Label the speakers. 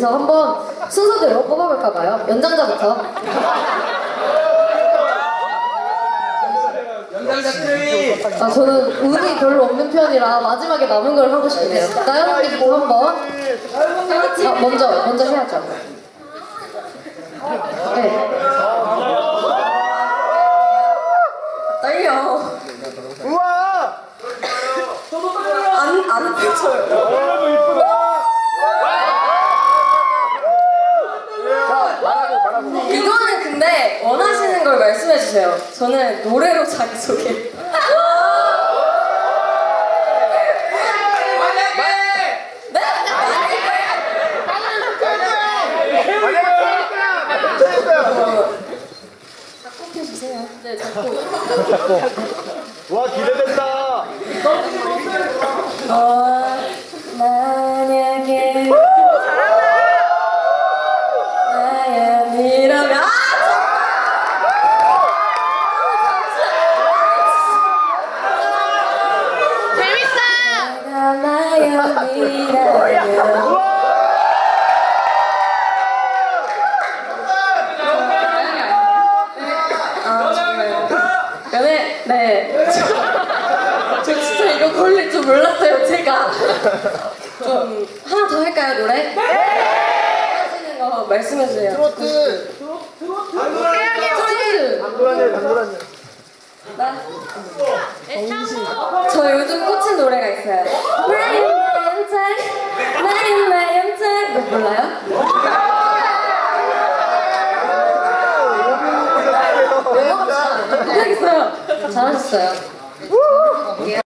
Speaker 1: 그래서 한번 순서대로 뽑아볼까봐요. 연장자부터.
Speaker 2: 연장자 트위
Speaker 1: 아, 저는 운이 별로 없는 편이라 마지막에 남은 걸 하고 싶네요. 나연님부터 한번. 아, 먼저, 먼저 해야죠. 네.
Speaker 3: 떨려.
Speaker 2: 우와
Speaker 3: 안, 안 펼쳐요. 이거는 근데 원하시는 걸 말씀해 주세요. 저는 노래로 자기소개. 네? 작곡 해 주세요. 네, 작곡.
Speaker 2: 와 기대된다
Speaker 3: 어, 아 네. 네. 나. 저 요즘 꽂힌 노래가 있어요. 나의 나연장, 나의 나연장. 이거 몰라요? 모르겠어요.
Speaker 1: 잘하셨어요.